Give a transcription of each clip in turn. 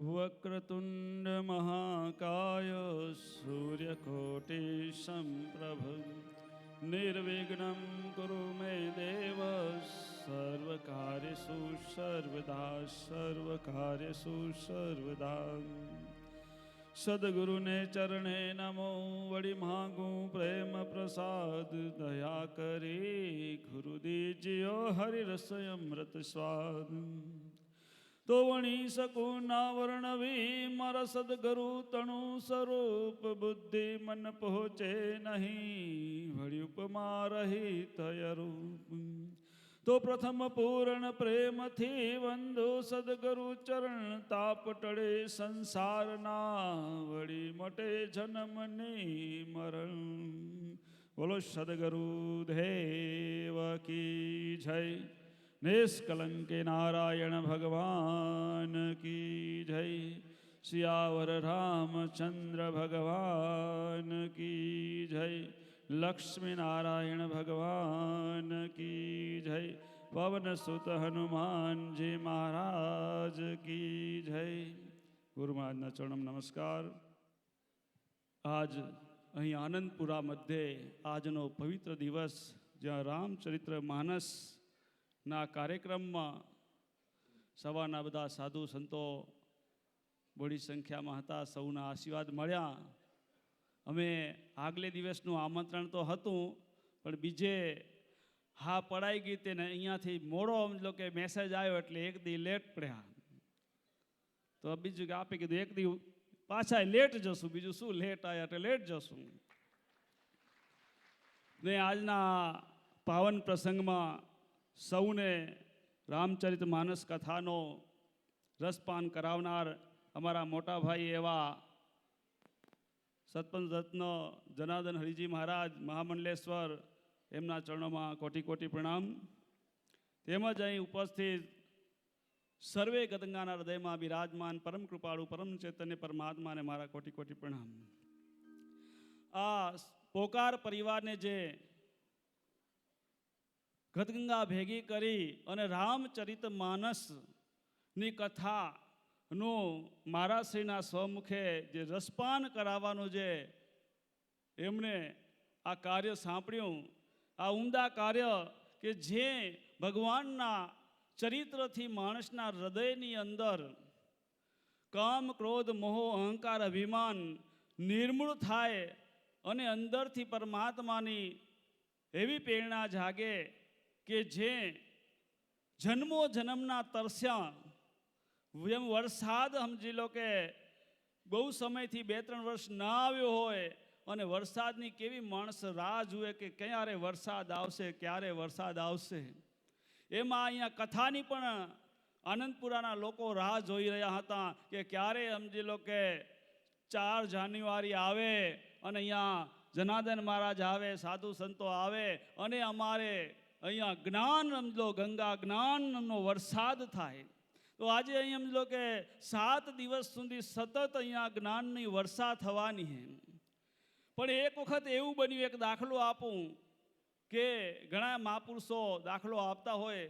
વક્રતુંડ મહાકાય સૂર્યકોટી સંપ્રભ નિર્વિઘ્ન કુરુ મે દેવ સર્વકાર્યસુ સર્વદા સર્વકાર્યસુ સર્વદા સદગુરુને ચરણે નમો વળી માગું પ્રેમ પ્રસાદ દયા કરી ગુરુદીજીઓ હરિરસય અમૃત સ્વાદ તો વણી શકું ના વર્ણવી મારા સદગુરુ તણુ સ્વરૂપ બુદ્ધિ મન પહોંચે નહીં. વળી ઉપમા રહી તયરૂપ તો પ્રથમ પૂર્ણ પ્રેમથી વંદો સદગુરુ ચરણ તાપ ટળે સંસારના. વળી મટે જન્મની મરણ. બોલો સદગુરુ દેવ કી જય. નિષ્કલંકે નારાયણ ભગવાન કી જય શિયાવર રામચંદ્ર ભગવાન કી જય લક્ષ્મી નારાયણ ભગવાન કી જય પવન સુત હનુમાનજી મહારાજ કી જય ગુરુ મહારાજના ચરણમ નમસ્કાર। આજ અહીં આનંદપુરા મધ્યે આજનો પવિત્ર દિવસ, જ્યાં રામચરિત્ર માનસના કાર્યક્રમમાં સવારના બધા સાધુ સંતો બડી સંખ્યામાં હતા, સૌના આશીર્વાદ મળ્યા. અમે આગલે દિવસનું આમંત્રણ તો હતું, પણ બીજે હા પડાઈ ગઈ તેને અહીંયાથી મોડો સમજો કે મેસેજ આવ્યો એટલે એક દી લેટ પડ્યા. તો બીજું કે આપે કીધું, એક દી પાછા લેટ જશું, બીજું શું લેટ આવ્યા એટલે લેટ જશું. ને આજના પાવન પ્રસંગમાં સૌને રામચરિત માનસ કથાનો રસપાન કરાવનાર અમારા મોટા ભાઈ એવા સતપંચ રત્ન જનાર્દન હરિજી મહારાજ, મહામંડલેશ્વર, એમના ચરણોમાં કોટી કોટી પ્રણામ. તેમજ અહીં ઉપસ્થિત સર્વે ગદંગાના હૃદયમાં બિરાજમાન પરમ કૃપાળુ, પરમ ચૈતન્ય પરમાત્માને મારા કોટી કોટી પ્રણામ. આ પોકાર પરિવારને જે ગદગંગા ભેગી કરી અને રામચરિત માનસની કથાનું મારા શ્રીના સ્વમુખે જે રસપાન કરાવવાનું જે એમણે આ કાર્ય સાંભળ્યું આ ઉમદા કાર્ય કે જે ભગવાનના ચરિત્રથી માણસના હૃદયની અંદર કામ, ક્રોધ, મોહ, અહંકાર, અભિમાન નિર્મૂળ થાય અને અંદરથી પરમાત્માની એવી પ્રેરણા જાગે કે જે જન્મો જન્મના તરસ્યા જેમ વરસાદ સમજી લો કે બહુ સમયથી બે ત્રણ વર્ષ ના આવ્યો હોય અને વરસાદની કેવી માણસ રાહ જુએ કે ક્યારે વરસાદ આવશે, ક્યારે વરસાદ આવશે. એમાં અહીંયા કથાની પણ આનંદપુરાના લોકો રાહ જોઈ રહ્યા હતા કે ક્યારે સમજી લો કે ચાર જાન્યુઆરી આવે અને અહીંયા જનાર્દન મહારાજ આવે, સાધુ સંતો આવે અને અમારે અહીંયા જ્ઞાન સમજો ગંગા જ્ઞાનનો વરસાદ થાય. તો આજે અહીં સમજો કે સાત દિવસ સુધી સતત અહીંયા જ્ઞાનની વર્ષા થવાની છે. પણ એક વખત એવું બન્યું, એક દાખલો આપું કે ઘણા મહાપુરુષો દાખલો આપતા હોય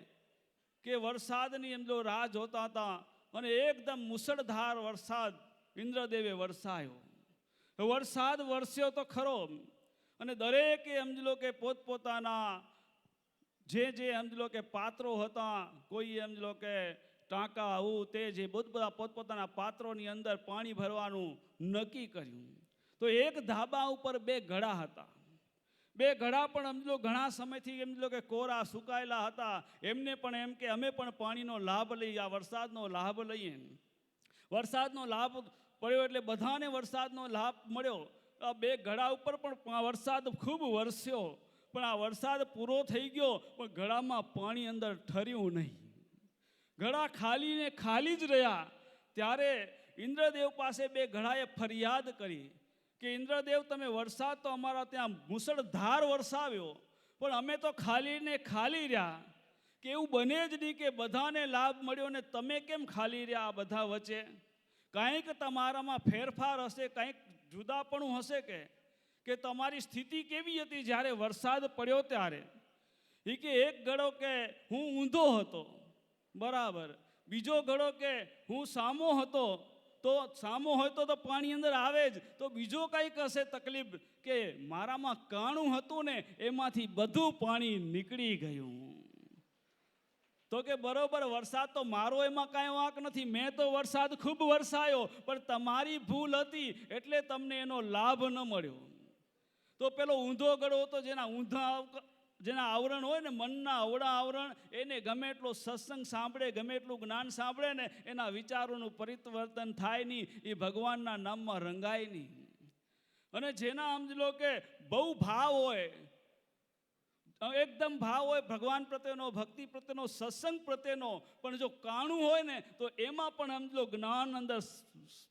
કે વરસાદની એમ જો રાહ જોતા હતા અને એકદમ મુસળધાર વરસાદ ઇન્દ્રદેવે વરસાયો. વરસાદ વરસ્યો તો ખરો, અને દરેકે સમજી લો કે પોતપોતાના જે જે સમજી લો કે પાત્રો હતા, કોઈ સમજી લો કે ટાંકા આવું તે જે બધું બધા પોતપોતાના પાત્રોની અંદર પાણી ભરવાનું નક્કી કર્યું. તો એક ધાબા ઉપર બે ઘડા હતા. બે ઘડા પણ સમજો ઘણા સમયથી એમ લો કે કોરા સુકાયેલા હતા. એમને પણ એમ કે અમે પણ પાણીનો લાભ લઈએ, આ વરસાદનો લાભ લઈએ. વરસાદનો લાભ પડ્યો એટલે બધાને વરસાદનો લાભ મળ્યો. આ બે ઘડા ઉપર પણ વરસાદ ખૂબ વરસ્યો. પણ આ વરસાદ પૂરો થઈ ગયો, પણ ગળામાં પાણી અંદર ઠર્યું નહીં. ગળા ખાલી ને ખાલી જ રહ્યા. ત્યારે ઇન્દ્રદેવ પાસે બે ઘડાએ ફરિયાદ કરી કે, ઇન્દ્રદેવ, તમે વરસાદ તો અમારા ત્યાં મુસળધાર વરસાવ્યો, પણ અમે તો ખાલી ને ખાલી રહ્યા. કે એવું બને જ નહીં કે બધાને લાભ મળ્યો ને તમે કેમ ખાલી રહ્યા આ બધા વચ્ચે? કાંઈક તમારામાં ફેરફાર હશે, કાંઈક જુદાપણું હશે કે? કે તમારી સ્થિતિ કેવી હતી જ્યારે વરસાદ પડ્યો ત્યારે? એ કે એક ગળો કે હું ઊંધો હતો. બરાબર. બીજો ઘડો કે હું સામો હતો. તો સામો હોય તો પાણી અંદર આવે જ. તો બીજો કંઈક હશે તકલીફ કે મારામાં કાણું હતું ને એમાંથી બધું પાણી નીકળી ગયું. તો કે બરોબર, વરસાદ તો મારો એમાં કાંઈ વાંક નથી. મેં તો વરસાદ ખૂબ વરસાયો, પણ તમારી ભૂલ હતી એટલે તમને એનો લાભ ન મળ્યો. તો પેલો ઊંધો ગળો હતો, જેના ઊંધા જેના આવરણ હોય ને, મનના અવળા આવરણ, એને ગમે એટલો સત્સંગ સાંભળે, ગમે એટલું જ્ઞાન સાંભળે ને, એના વિચારોનું પરિવર્તન થાય નહીં, એ ભગવાનના નામમાં રંગાય નહીં. અને જેના સમજી લો કે બહુ ભાવ હોય, એકદમ ભાવ હોય, ભગવાન પ્રત્યેનો, ભક્તિ પ્રત્યેનો, સત્સંગ પ્રત્યેનો, પણ જો કાણું હોય ને, તો એમાં પણ સમજો જ્ઞાન અંદર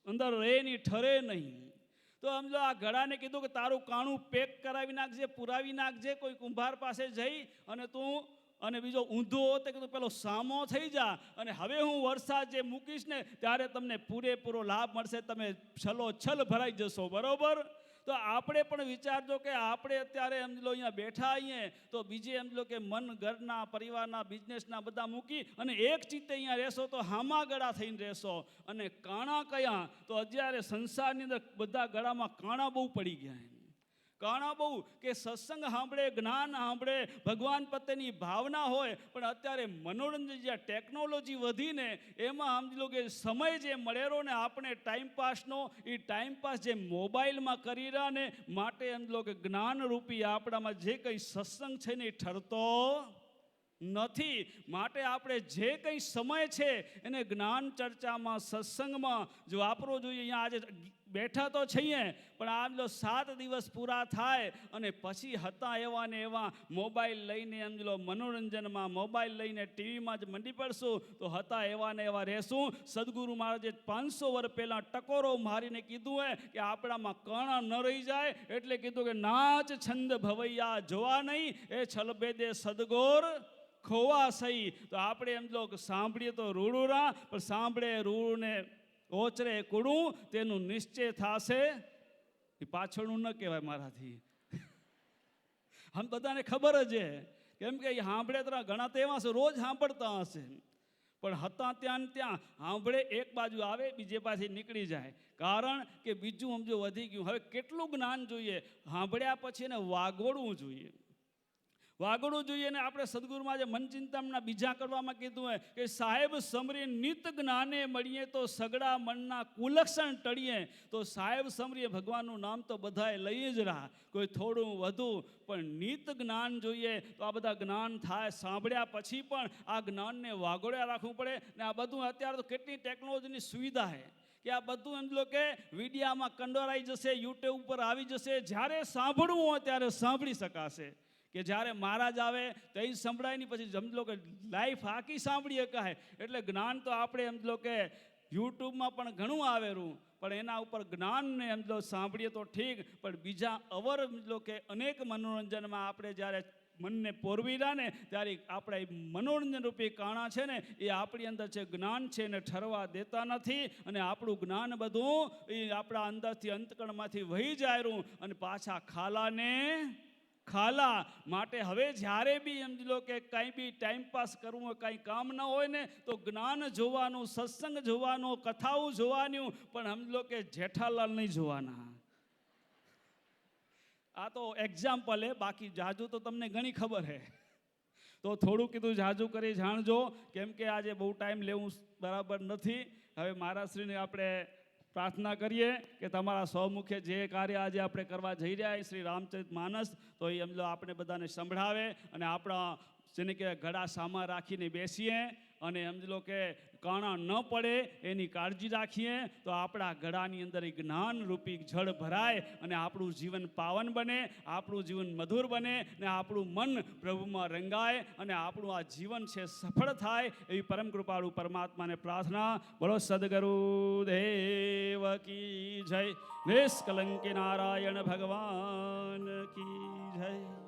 અંદર રહે નહીં, ઠરે નહીં. તો સમજો આ ગળાને કીધું કે તારું કાણું પેક કરાવી નાખજે, પુરાવી નાખજે, કોઈ કુંભાર પાસે જઈ અને તું અને બીજો ઊંધો તે કીધું, પેલો સામો થઈ જા અને હવે હું વરસાદ જે મૂકીશ ને ત્યારે તમને પૂરેપૂરો લાભ મળશે, તમે છલો છલ ભરાઈ જશો. બરોબર? તો આપણે પણ વિચારજો કે આપણે અત્યારે એમ લો અહીંયા બેઠા આવીએ તો બીજે એમ લો કે મન, ઘરના, પરિવારના, બિઝનેસના બધા મૂકી અને એક ચિત્તે અહીંયા રહેશો તો હામા ગળા થઈને રહેશો. અને કાણા કયા, તો અત્યારે સંસારની અંદર બધા ગળામાં કાણા બહુ પડી ગયા કાણા બહુ કે સત્સંગ સાંભળે, જ્ઞાન સાંભળે, ભગવાન પ્રત્યેની ભાવના હોય, પણ અત્યારે મનોરંજન જે ટેકનોલોજી વધીને, એમાં સમજી લો કે સમય જે મળેલો ને આપણે ટાઈમપાસનો એ ટાઈમપાસ જે મોબાઈલમાં કરી રહ્યા ને, માટે લો કે જ્ઞાનરૂપી આપણામાં જે કંઈ સત્સંગ છે ને એ ઠરતો નથી. માટે આપણે જે કંઈ સમય છે, એને જ્ઞાન ચર્ચામાં, સત્સંગમાં જો વાપરવો જોઈએ, અહીંયા આજે બેઠા તો છીએ, પણ આમ લો સાત દિવસ પૂરા થાય અને પછી હતા એવા ને એવા મોબાઈલ લઈને એમ લો મનોરંજનમાં મોબાઈલ લઈને ટીવીમાં જ મંડી પડશું, તો હતા એવા ને એવા રહેશું. સદગુરુ મહારાજે પાંચસો વર્ષ પહેલાં ટકોરો મારીને કીધું હે કે આપણામાં કણ ન રહી જાય, એટલે કીધું કે નાચ છંદ ભવૈયા જોવા નહીં, એ છલબેદે સદગોર ખોવા સહી. તો આપણે એમ જો સાંભળીએ તો રૂડુરા પણ સાંભળે રૂડને ઓચરે કુડું, તેનું નિશ્ચય થશે. એ પાછળનું ન કહેવાય મારાથી. આમ બધાને ખબર જ છે. કેમ કે એ સાંભળે તો ઘણા તો એવા છે, રોજ સાંભળતા હશે. પણ હતા ત્યાં ત્યાં સાંભળે એક બાજુ આવે, બીજે પાછી નીકળી જાય. કારણ કે બીજું સમજો વધી ગયું. હવે કેટલું જ્ઞાન જોઈએ? સાંભળ્યા પછી એને વાગોડવું જોઈએ. વાગડવું જોઈએ ને આપણે સદગુરુમાં જે મન ચિંતનના બીજા કરવામાં કીધું હોય કે સાહેબ સમરી નિત જ્ઞાને મળીએ તો સગડા મનના કુલક્ષણ ટળીએ, તો સાહેબ સમરીએ ભગવાનનું નામ તો બધાએ લઈ જ રહ્યા કોઈ થોડું વધુ પણ નિત જ્ઞાન જોઈએ તો આ બધા જ્ઞાન થાય સાંભળ્યા પછી પણ આ જ્ઞાનને વાગોળ્યા રાખવું પડે ને આ બધું અત્યારે તો કેટલી ટેકનોલોજીની સુવિધા છે કે આ બધું એમ લો કે વિડીયામાં કંડોરાઈ જશે, યુટ્યુબ ઉપર આવી જશે, જ્યારે સાંભળવું હોય ત્યારે સાંભળી શકાશે. કે જ્યારે મહારાજ આવે તો એ સંભળાય નહીં. પછી સમજો કે લાઈફ આખી સાંભળીએ કહે. એટલે જ્ઞાન તો આપણે એમ લો કે યુટ્યુબમાં પણ ઘણું આવેલું. પણ એના ઉપર જ્ઞાનને એમ લો સાંભળીએ તો ઠીક. પણ બીજા અવર લો કે અનેક મનોરંજનમાં આપણે જ્યારે મનને પોરવીરા ને ત્યારે આપણા મનોરંજન રૂપી કાણા છે ને, એ આપણી અંદર છે જ્ઞાન છે એને ઠરવા દેતા નથી. અને આપણું જ્ઞાન બધું એ આપણા અંદરથી અંતકણમાંથી વહી જાયરું અને પાછા ખાલાને ખાલા માટે હવે જ્યારે બી સમજી લો કે કાંઈ બી ટાઈમ પાસ કરવું હોય, કાંઈ કામ ન હોય ને, તો જ્ઞાન જોવાનું, સત્સંગ જોવાનું, કથાઓ જોવાનું, પણ સમજી લો કે જેઠાલાલ નહીં જોવાના. આ તો એક્ઝામ્પલ હે, બાકી જાજુ તો તમને ઘણી ખબર હે. તો થોડું કીધું જાજુ કરી જાણજો, કેમ કે આજે બહુ ટાઈમ લેવું બરાબર નથી. હવે મહારાજશ્રીને આપણે પ્રાર્થના કરીએ કે તમારા સૌમુખે જે કાર્ય આજે આપણે કરવા જઈ રહ્યા શ્રી રામચરિત માનસ, તો એ અમલો આપણે બધાને સંભળાવે અને આપણા જેને કે ગળા સામા રાખીને બેસીએ અને સમજી લો કે કાણા ન પડે, એની કાળજી રાખીએ, તો આપણા ગળાની અંદર એક જ્ઞાન રૂપી જળ ભરાય અને આપણું જીવન પાવન બને, આપણું જીવન મધુર બને ને આપણું મન પ્રભુમાં રંગાય અને આપણું આ જીવન છે સફળ થાય એવી પરમ કૃપાળુ પરમાત્માને પ્રાર્થના. બોલો, સદગુરુ દેવ કી જય. નિષ્કલંકી નારાયણ ભગવાન કી જય.